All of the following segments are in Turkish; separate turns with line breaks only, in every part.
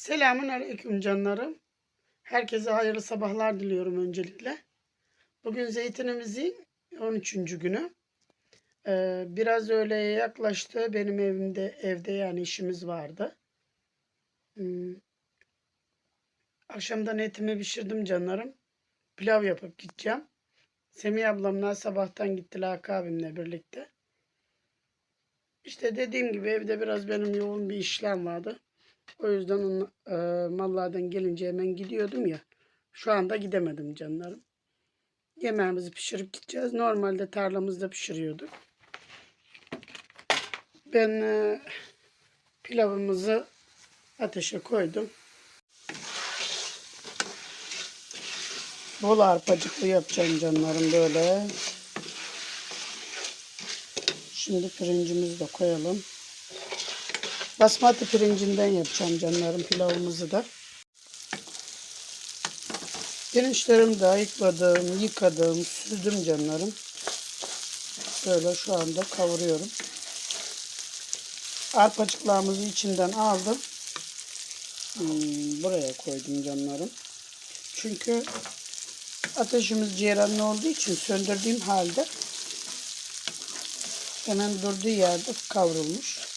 Selamun aleyküm canlarım. Herkese hayırlı sabahlar diliyorum öncelikle. Bugün zeytinimizin 13. günü. Ee, biraz öğleye yaklaştı. Benim evimde evde yani işimiz vardı. Hmm. Akşamdan etimi pişirdim canlarım. Pilav yapıp gideceğim. Semih ablamla sabahtan gittiler Hakkı abimle birlikte. İşte dediğim gibi evde biraz benim yoğun bir işlem vardı. O yüzden onun, e, mallardan gelince hemen gidiyordum ya. Şu anda gidemedim canlarım. Yemeğimizi pişirip gideceğiz. Normalde tarlamızda pişiriyorduk. Ben e, pilavımızı ateşe koydum. Bol arpacıklı yapacağım canlarım böyle. Şimdi pirincimizi de koyalım. Basmati pirincinden yapacağım canlarım pilavımızı da. Pirinçlerimi de ayıkladım, yıkadım, süzdüm canlarım. Böyle şu anda kavuruyorum. Arpacıklarımızı içinden aldım. Hmm, buraya koydum canlarım. Çünkü ateşimiz ciğerenli olduğu için söndürdüğüm halde hemen durduğu yerde kavrulmuş.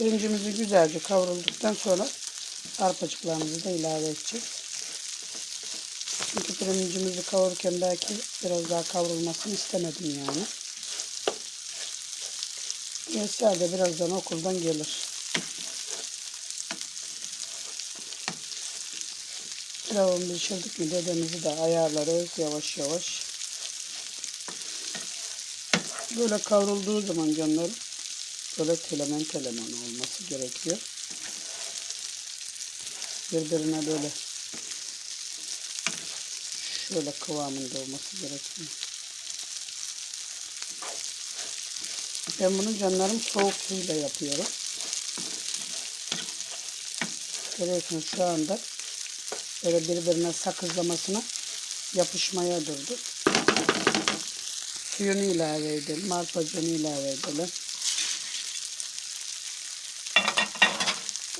Pirincimizi güzelce kavrulduktan sonra arpacıklarımızı da ilave edeceğiz. Çünkü pirincimizi kavururken belki biraz daha kavrulmasını istemedim yani. Yeser de birazdan okuldan gelir. Pilavımı pişirdik mi dedemizi de ayarlarız yavaş yavaş. Böyle kavrulduğu zaman canlarım böyle telemen telemen olması gerekiyor. Birbirine böyle şöyle kıvamında olması gerekiyor. Ben bunu canlarım soğuk suyla yapıyorum. Görüyorsunuz şu anda böyle birbirine sakızlamasına yapışmaya durdu. Suyunu ilave edelim, arpacığını ilave edelim.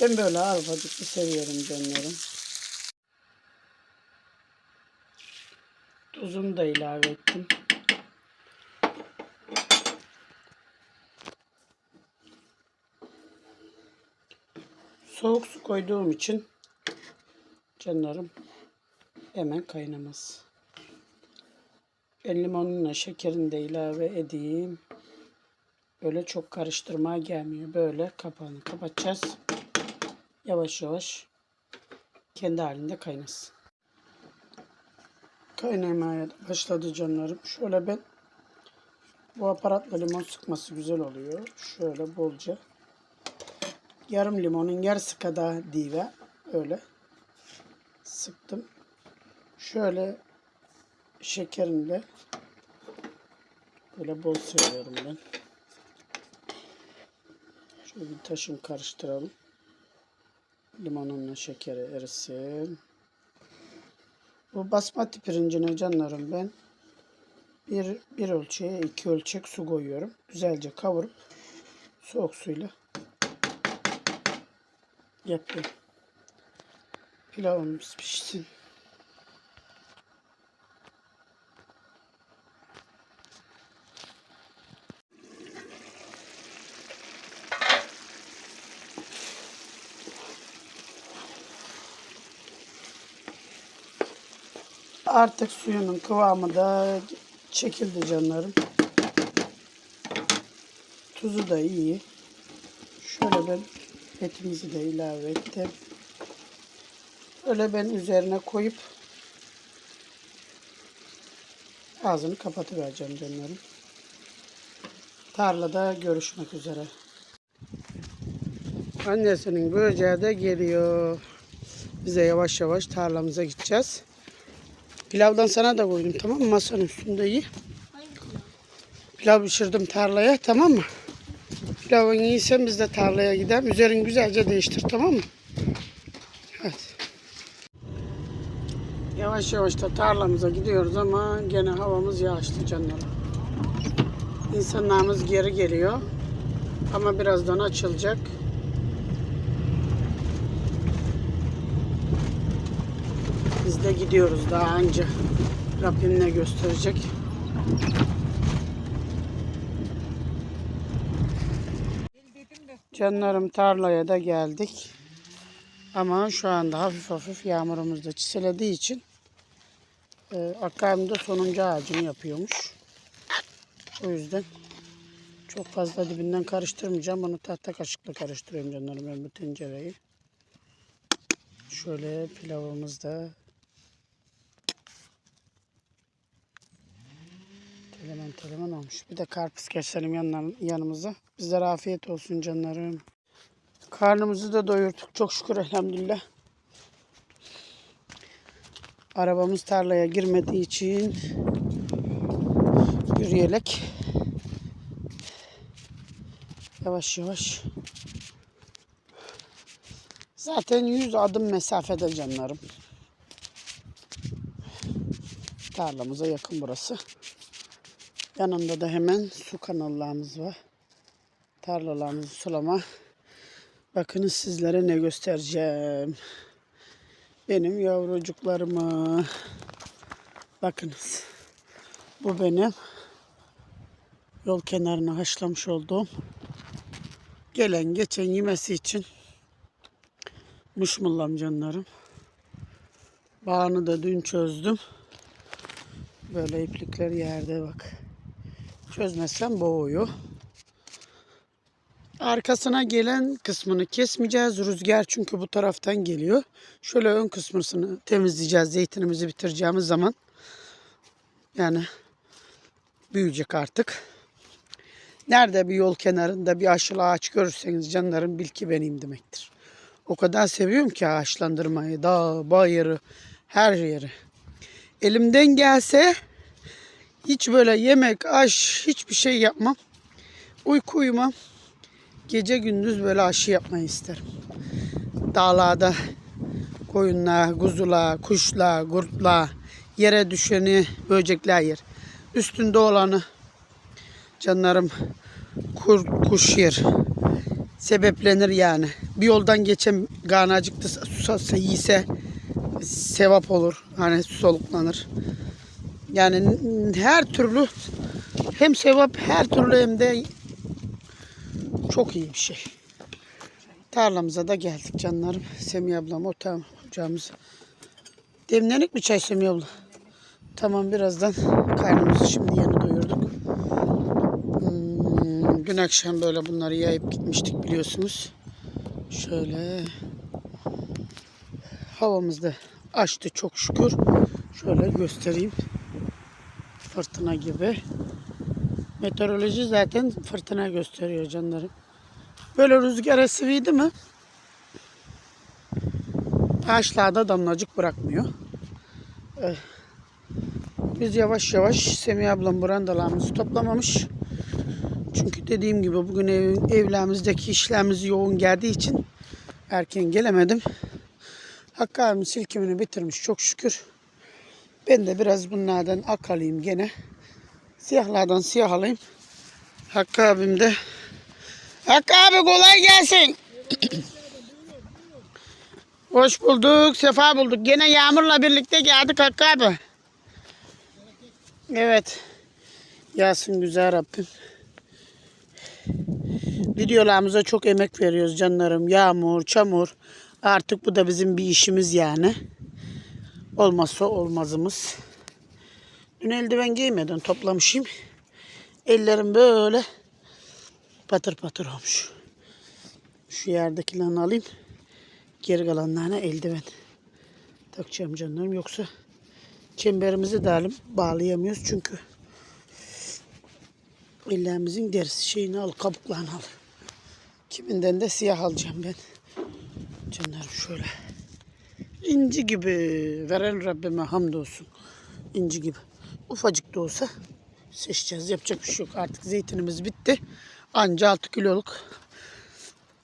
Ben böyle arpacıklı seviyorum canlarım. Tuzunu da ilave ettim. Soğuk su koyduğum için canlarım hemen kaynamaz. Ben limonuna şekerini de ilave edeyim. Böyle çok karıştırmaya gelmiyor. Böyle kapağını kapatacağız. Yavaş yavaş kendi halinde kaynasın. Kaynamaya başladı canlarım. Şöyle ben bu aparatla limon sıkması güzel oluyor. Şöyle bolca yarım limonun yarısı kadar diye öyle sıktım. Şöyle şekerimle böyle bol seviyorum ben. Şöyle bir taşım karıştıralım. Limonunla şekeri erisin. Bu basmati pirincine canlarım ben bir, bir ölçüye iki ölçek su koyuyorum. Güzelce kavurup soğuk suyla yapıyorum. Pilavımız pişsin. Artık suyunun kıvamı da çekildi canlarım. Tuzu da iyi. Şöyle ben etimizi de ilave ettim. Öyle ben üzerine koyup ağzını kapatıvereceğim canlarım. Tarlada görüşmek üzere. Annesinin böceği de geliyor. Bize yavaş yavaş tarlamıza gideceğiz. Pilavdan sana da koydum tamam mı? Masanın üstünde iyi. Pilav pişirdim tarlaya tamam mı? Pilavın iyiyse biz de tarlaya gidelim. Üzerini güzelce değiştir tamam mı? Hadi. Yavaş yavaş da tarlamıza gidiyoruz ama gene havamız yağışlı canlarım. İnsanlarımız geri geliyor. Ama birazdan açılacak. Böyle gidiyoruz daha anca. Rabbim ne gösterecek. Canlarım tarlaya da geldik. Ama şu anda hafif hafif yağmurumuz da çiselediği için e, Akkabim de sonuncu ağacını yapıyormuş. O yüzden çok fazla dibinden karıştırmayacağım. Bunu tahta kaşıkla karıştırıyorum canlarım ben bu tencereyi. Şöyle pilavımız da telemen telemen olmuş. Bir de karpuz keselim yanlar, yanımıza. Bizlere afiyet olsun canlarım. Karnımızı da doyurduk. Çok şükür elhamdülillah. Arabamız tarlaya girmediği için yürüyerek yavaş yavaş zaten 100 adım mesafede canlarım. Tarlamıza yakın burası. Yanında da hemen su kanallarımız var. Tarlalarımızı sulama. Bakınız sizlere ne göstereceğim. Benim yavrucuklarımı. Bakınız. Bu benim yol kenarına haşlamış olduğum gelen geçen yemesi için muşmullam canlarım. Bağını da dün çözdüm. Böyle iplikler yerde bak. Çözmezsem boğuyor. Arkasına gelen kısmını kesmeyeceğiz. Rüzgar çünkü bu taraftan geliyor. Şöyle ön kısmını temizleyeceğiz. Zeytinimizi bitireceğimiz zaman. Yani büyüyecek artık. Nerede bir yol kenarında bir aşılı ağaç görürseniz canlarım bil ki benim demektir. O kadar seviyorum ki ağaçlandırmayı. Dağ, bayırı, her yeri. Elimden gelse hiç böyle yemek, aş hiçbir şey yapmam. Uyku uyumam. Gece gündüz böyle aşı yapmayı isterim. Dağlarda koyunla, kuzula, kuşla, kurtla, yere düşeni böcekler yer. Üstünde olanı canlarım kur, kuş yer. Sebeplenir yani. Bir yoldan geçen ganacıkta susasa yiyse sevap olur. Hani soluklanır. Yani her türlü hem sevap her türlü hem de çok iyi bir şey. Tarlamıza da geldik canlarım. Semih ablam o ocağımız. Demlenik mi çay Semih abla? Tamam birazdan karnımızı şimdi yeni doyurduk. Hmm, dün akşam böyle bunları yayıp gitmiştik biliyorsunuz. Şöyle havamız da açtı çok şükür. Şöyle göstereyim. Fırtına gibi. Meteoroloji zaten fırtına gösteriyor canlarım. Böyle rüzgar esiviydi mi? Ağaçlarda damlacık bırakmıyor. Ee, biz yavaş yavaş Semih ablam brandalarımızı toplamamış. Çünkü dediğim gibi bugün ev, evlerimizdeki işlerimiz yoğun geldiği için erken gelemedim. Hakkı abim silkimini bitirmiş çok şükür. Ben de biraz bunlardan akalayayım gene. Siyahlardan siyah alayım. Hakkı abim de. Hakkı abi kolay gelsin. Hoş bulduk, sefa bulduk. Gene yağmurla birlikte geldik Hakkı abi. Evet. Yağsın güzel Rabbim. Videolarımıza çok emek veriyoruz canlarım. Yağmur, çamur. Artık bu da bizim bir işimiz yani. Olmazsa olmazımız. Dün eldiven giymeden toplamışım. Ellerim böyle patır patır olmuş. Şu yerdekilerini alayım. Geri kalanlarına eldiven takacağım canlarım. Yoksa çemberimizi de alıp bağlayamıyoruz. Çünkü ellerimizin derisi şeyini al, kabuklarını al. Kiminden de siyah alacağım ben. Canlarım şöyle. İnci gibi. Veren Rabbime hamdolsun. İnci gibi. Ufacık da olsa seçeceğiz. Yapacak bir şey yok. Artık zeytinimiz bitti. Anca 6 kiloluk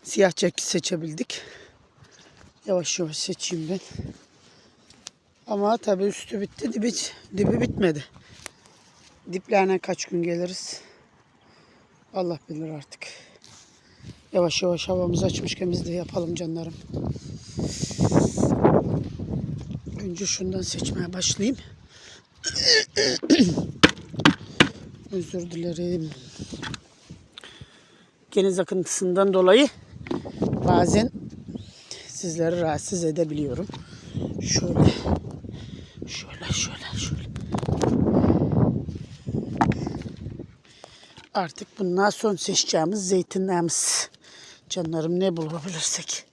siyah çeki seçebildik. Yavaş yavaş seçeyim ben. Ama tabii üstü bitti, dibi, dibi bitmedi. Diplerine kaç gün geliriz? Allah bilir artık. Yavaş yavaş havamızı açmışken biz de yapalım canlarım. Önce şundan seçmeye başlayayım. Özür dilerim. Deniz akıntısından dolayı bazen sizleri rahatsız edebiliyorum. Şöyle, şöyle, şöyle, şöyle. Artık bundan son seçeceğimiz zeytinlerimiz. Canlarım ne bulabilirsek.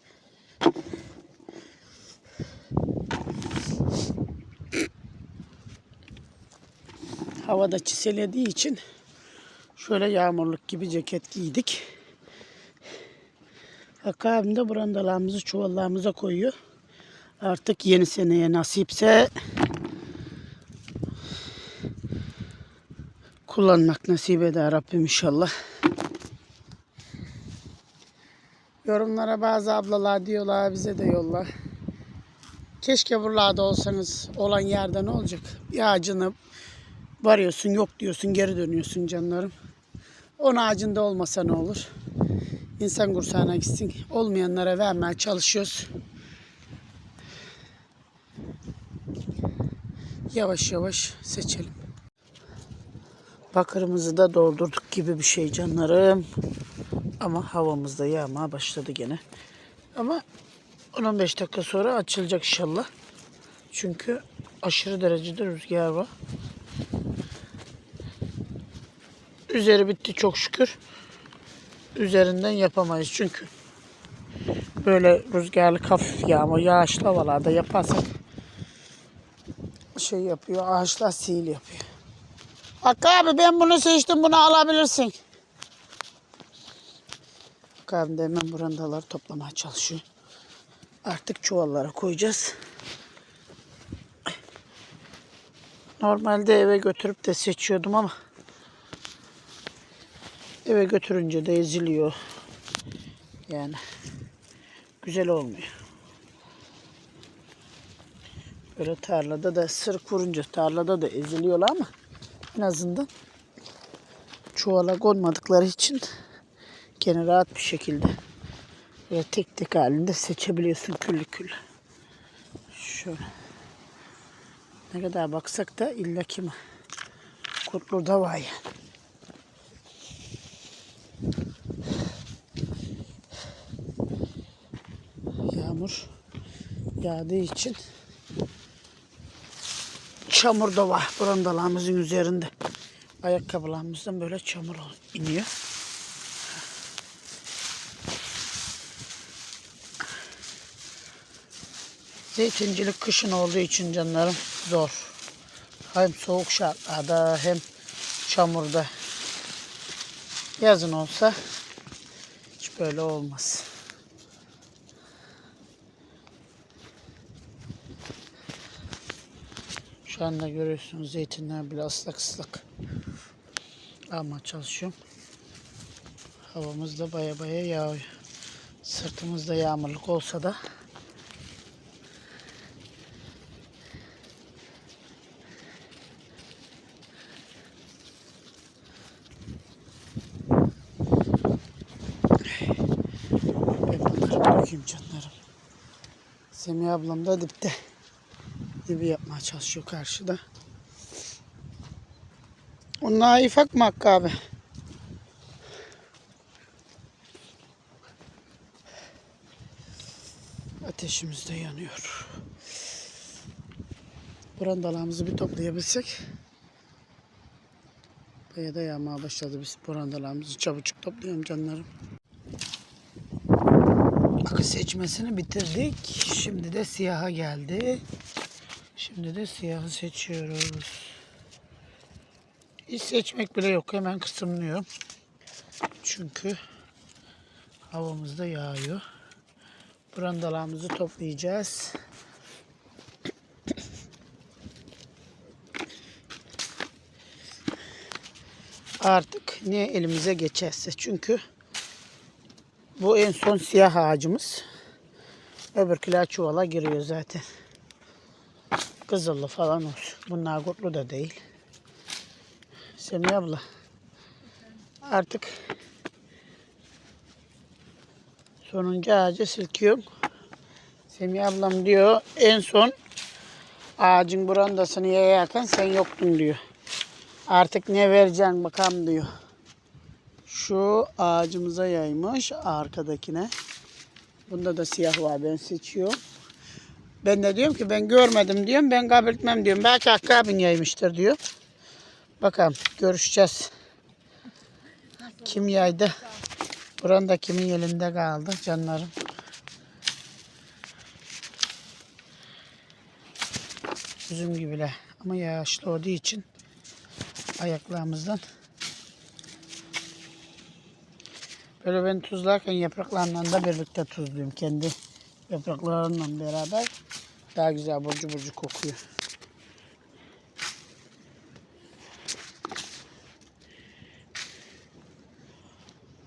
Havada çiselediği için şöyle yağmurluk gibi ceket giydik. Hakkı abim de brandalarımızı çuvallarımıza koyuyor. Artık yeni seneye nasipse kullanmak nasip eder Rabbim inşallah. Yorumlara bazı ablalar diyorlar bize de yolla. Keşke buralarda olsanız olan yerde ne olacak? Bir ağacını varıyorsun yok diyorsun geri dönüyorsun canlarım. On ağacında olmasa ne olur? İnsan kursağına gitsin. Olmayanlara vermeye çalışıyoruz. Yavaş yavaş seçelim. Bakırımızı da doldurduk gibi bir şey canlarım. Ama havamız da yağmaya başladı gene. Ama 10-15 dakika sonra açılacak inşallah. Çünkü aşırı derecede rüzgar var. Üzeri bitti çok şükür. Üzerinden yapamayız çünkü. Böyle rüzgarlı hafif yağmur, yağışlı havalarda yaparsak şey yapıyor, ağaçlar sihir yapıyor. Hakkı abi ben bunu seçtim, bunu alabilirsin. Hakkı abim de hemen burandaları toplamaya çalışıyor. Artık çuvallara koyacağız. Normalde eve götürüp de seçiyordum ama eve götürünce de eziliyor. Yani güzel olmuyor. Böyle tarlada da sırık vurunca tarlada da eziliyorlar ama en azından çuvala konmadıkları için gene rahat bir şekilde böyle tek tek halinde seçebiliyorsun küllü küllü. Şöyle. Ne kadar baksak da illa ki mi? Kurtlu da var yani. Yağmur yağdığı için çamur da var brandalarımızın üzerinde. Ayakkabılarımızdan böyle çamur iniyor. Zeytincilik kışın olduğu için canlarım zor. Hem soğuk şartlarda hem çamurda. Yazın olsa hiç böyle olmaz. Şu anda görüyorsunuz zeytinler bile ıslak ıslak. Ama çalışıyorum. Havamız da baya baya yağıyor. Sırtımızda yağmurluk olsa da Ben bakarım bakayım canlarım. Semih ablam da dipte. Dibi yapmaya çalışıyor karşıda. Onlar ifak mı Hakkı abi? Ateşimiz de yanıyor. Brandalarımızı bir toplayabilsek. Baya da yağmaya başladı biz brandalarımızı çabucak toplayalım canlarım. Akı seçmesini bitirdik. Şimdi de siyaha geldi. Şimdi de siyahı seçiyoruz. Hiç seçmek bile yok. Hemen kısımlıyorum. Çünkü havamız da yağıyor. Brandalarımızı toplayacağız. Artık ne elimize geçerse. Çünkü bu en son siyah ağacımız. Öbürküler çuvala giriyor zaten. Kızıllı falan olsun. Bunlar kurtlu da değil. Semih abla. Artık sonuncu ağacı silkiyorum. Semih ablam diyor en son Ağacın brandasını yayarken sen yoktun diyor. Artık ne vereceksin bakalım diyor. Şu ağacımıza yaymış arkadakine. Bunda da siyah var ben seçiyorum. Ben de diyorum ki ben görmedim diyorum. Ben kabul etmem diyorum. Belki Hakkı yaymıştır diyor. Bakalım görüşeceğiz. Kim yaydı? Buranın da kimin elinde kaldı canlarım. Üzüm gibiler. Ama yağışlı olduğu için ayaklarımızdan Böyle ben tuzlarken yapraklarla da birlikte tuzluyum. Kendi yapraklarımla beraber daha güzel burcu burcu kokuyor.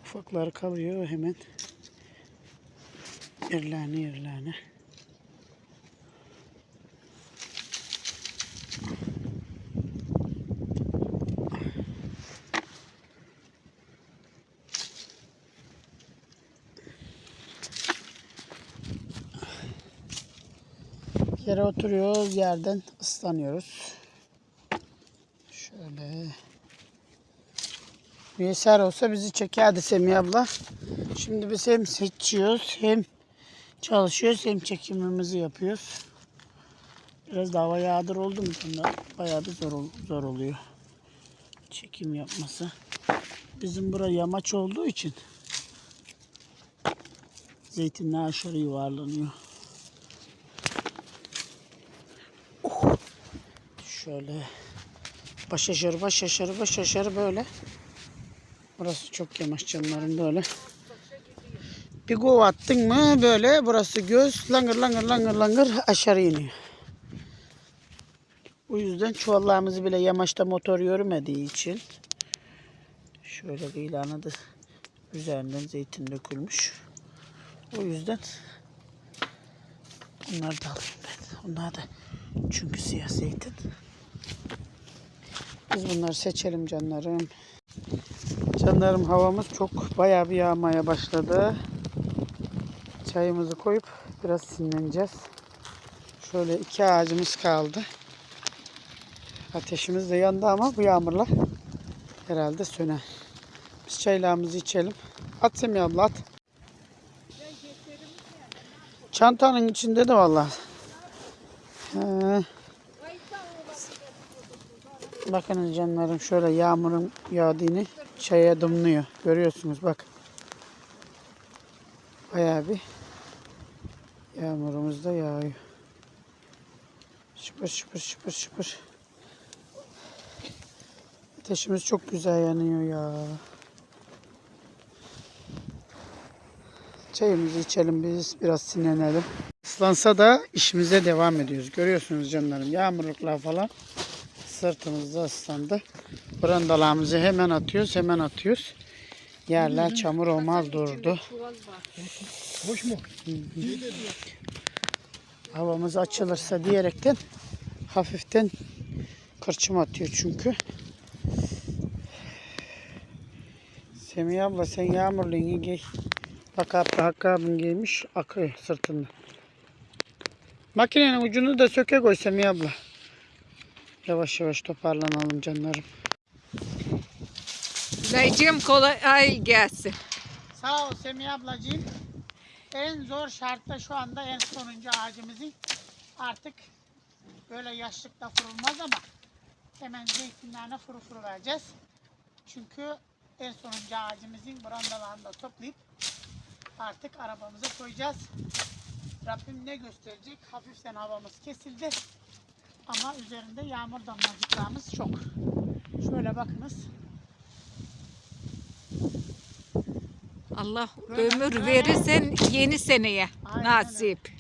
Ufaklar kalıyor hemen. Yerlerine yerlerine. Yere oturuyoruz, yerden ıslanıyoruz. Şöyle. Bir eser olsa bizi çekerdi Semih abla. Şimdi biz hem seçiyoruz, hem çalışıyoruz, hem çekimimizi yapıyoruz. Biraz da hava yağdır oldu mu sonra bayağı bir zor, zor oluyor. Çekim yapması. Bizim bura yamaç olduğu için zeytinler aşağı yuvarlanıyor. Şöyle baş aşarı baş böyle. Burası çok yamaç canlarım böyle. Bir kov attın mı böyle burası göz langır langır langır langır aşağı iniyor. O yüzden çuvallarımızı bile yamaçta motor yürümediği için şöyle kıyılarına da üzerinden zeytin dökülmüş. O yüzden bunları da alayım ben. Onlar da çünkü siyah zeytin. Biz bunları seçelim canlarım. Canlarım havamız çok bayağı bir yağmaya başladı. Çayımızı koyup biraz sinleneceğiz. Şöyle iki ağacımız kaldı. Ateşimiz de yandı ama bu yağmurla herhalde söner. Biz çaylarımızı içelim. At Semih abla at. Çantanın içinde de vallahi. Ee, bakın canlarım şöyle yağmurun yağdığını çaya dumluyor. Görüyorsunuz bak. Bayağı bir yağmurumuz da yağıyor. Şıpır şıpır şıpır şıpır. Ateşimiz çok güzel yanıyor ya. Çayımızı içelim biz biraz sinirlenelim. Islansa da işimize devam ediyoruz. Görüyorsunuz canlarım yağmurluklar falan sırtımızda ıslandı. Brandalarımızı hemen atıyoruz hemen atıyoruz. Yerler çamur olmaz durdu.
Boş mu?
Havamız açılırsa diyerekten hafiften kırçım atıyor çünkü. Semih abla sen yağmurluğunu giy. Bak Hakkı abim giymiş akıyor sırtında. Makinenin ucunu da söke koy Semih abla. Yavaş yavaş toparlanalım canlarım.
Dayıcığım kolay gelsin.
Sağ ol Semih ablacığım. En zor şartta şu anda en sonuncu ağacımızın artık böyle yaşlıkta kurulmaz ama hemen zeytinlerine furu furu vereceğiz. Çünkü en sonuncu ağacımızın brandalarını da toplayıp artık arabamıza koyacağız. Rabbim ne gösterecek? Hafiften havamız kesildi. Ama üzerinde yağmur damlacıklarımız çok. Şöyle bakınız.
Allah
Böyle-
ömür verirsen yeni seneye
Aynen
nasip.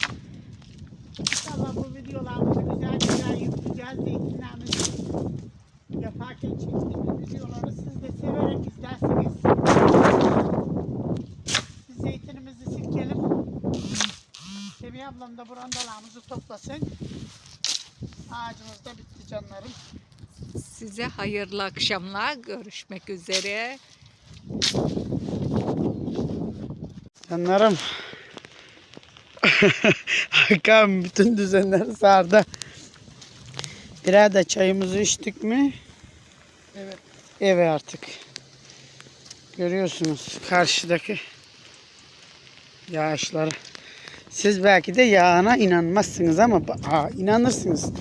İnşallah bu videolarımızı güzel güzel yükleyeceğiz. Zeytinlerimizi yaparken çektiğimiz videoları siz de severek izlersiniz. Biz zeytinimizi silkelim. Semih ablam da brandalarımızı toplasın. Ağacımız da bitti canlarım.
Size hayırlı akşamlar. Görüşmek üzere.
Canlarım. Hakan bütün düzenleri sardı. Birader çayımızı içtik mi?
Evet.
Eve artık. Görüyorsunuz karşıdaki yağışları. Siz belki de yağına inanmazsınız ama aa, inanırsınız.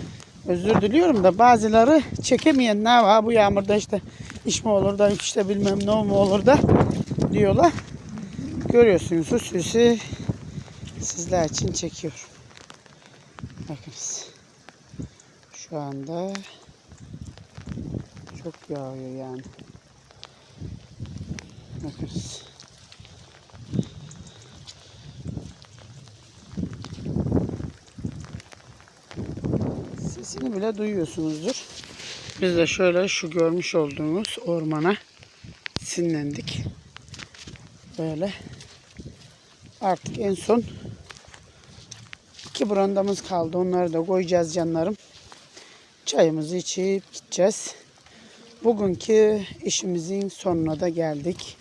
Özür diliyorum da bazıları çekemeyen ne var bu yağmurda işte iş mi olur da işte bilmem ne mu olur da diyorlar. Görüyorsunuz hususi sizler için çekiyorum. Bakınız. Şu anda çok yağıyor yani. Bakınız. Sesini bile duyuyorsunuzdur. Biz de şöyle şu görmüş olduğunuz ormana sinlendik. Böyle. Artık en son iki brandamız kaldı. Onları da koyacağız canlarım. Çayımızı içip gideceğiz. Bugünkü işimizin sonuna da geldik.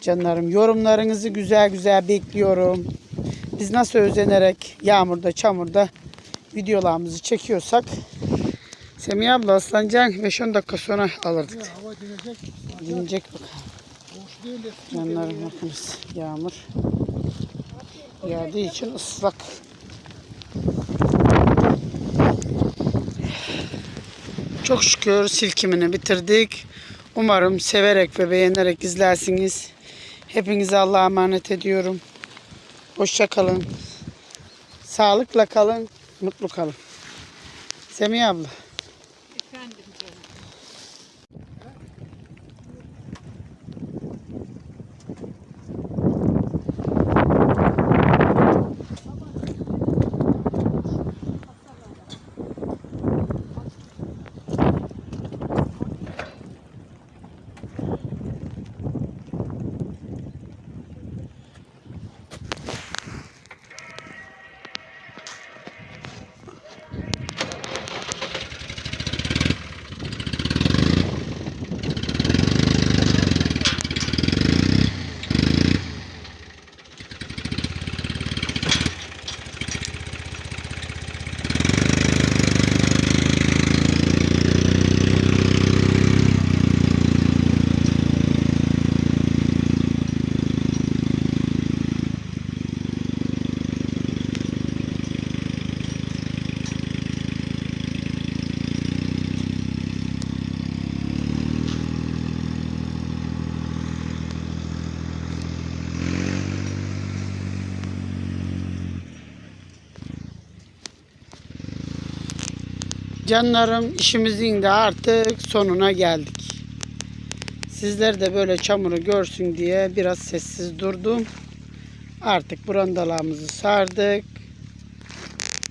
Canlarım yorumlarınızı güzel güzel bekliyorum. Biz nasıl özenerek yağmurda çamurda videolarımızı çekiyorsak Semih abla ıslanacak 5-10 dakika sonra alırdık.
Ya, hava dinecek.
Dinecek
de.
Canlarım bakınız yağmur yağdığı için ıslak. Çok şükür silkimini bitirdik. Umarım severek ve beğenerek izlersiniz. Hepinize Allah'a emanet ediyorum. Hoşça kalın. Sağlıkla kalın, mutlu kalın. Semih abla. Canlarım işimizin de artık sonuna geldik. Sizler de böyle çamuru görsün diye biraz sessiz durdum. Artık brandalarımızı sardık.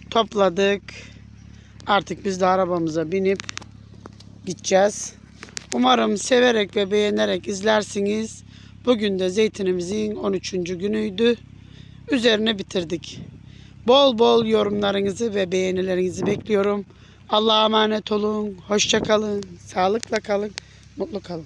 Topladık. Artık biz de arabamıza binip gideceğiz. Umarım severek ve beğenerek izlersiniz. Bugün de zeytinimizin 13. günüydü. Üzerine bitirdik. Bol bol yorumlarınızı ve beğenilerinizi bekliyorum. Allah'a emanet olun. Hoşça kalın. Sağlıkla kalın. Mutlu kalın.